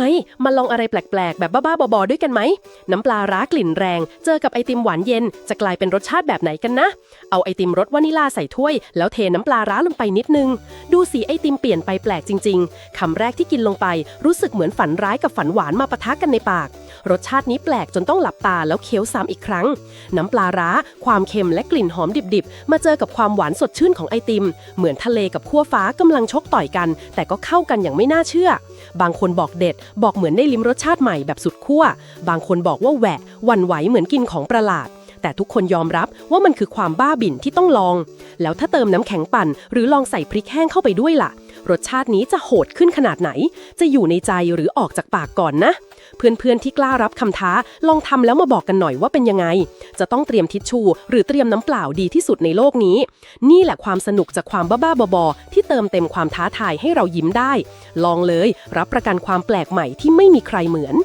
เฮ้ย มาลองอะไรแปลกๆ แบบบ้าๆบอๆด้วยกันไหม น้ำปลาร้ากลิ่นแรง เจอกับไอติมหวานเย็น จะกลายเป็นรสชาติแบบไหนกันนะ เอาไอติมรสวานิลาใส่ถ้วย แล้วเทน้ำปลาร้าลงไปนิดนึง ดูสีไอติมเปลี่ยนไปแปลกจริง ๆ คำแรกที่กินลงไป รู้สึกเหมือนฝันร้ายกับฝันหวานมาปะทะกันในปาก รสชาตินี้แปลกจนต้องหลับตาแล้วเคี้ยวซ้ำอีกครั้ง น้ำปลาร้า ความเค็มและกลิ่นหอมดิบๆ มาเจอกับความหวานสดชื่นของไอติม เหมือนทะเลกับขั้วฟ้ากำลังชกต่อยกัน แต่ก็เข้ากันอย่างไม่น่าเชื่อ บางคนบอกเด็ดบอกเหมือนได้ลิ้มรสชาติใหม่แบบสุดขั้ว บางคนบอกว่าแหวะวันไหวเหมือนกินของประหลาด แต่ทุกคนยอมรับว่ามันคือความบ้าบิ่นที่ต้องลอง แล้วถ้าเติมน้ำแข็งปั่น หรือลองใส่พริกแห้งเข้าไปด้วยล่ะ รสชาตินี้จะโหดขึ้นขนาดไหน จะอยู่ในใจหรือออกจากปากก่อนนะ เพื่อนๆที่กล้ารับคำท้า ลองทำแล้วมาบอกกันหน่อยว่าเป็นยังไง จะต้องเตรียมทิชชู่หรือเตรียมน้ำเปล่าดีที่สุดในโลกนี้ นี่แหละความสนุกจากความบ้าๆบอๆที่เติมเต็มความท้าทายให้เรายิ้มได้ ลองเลย รับประกันความแปลกใหม่ที่ไม่มีใครเหมือน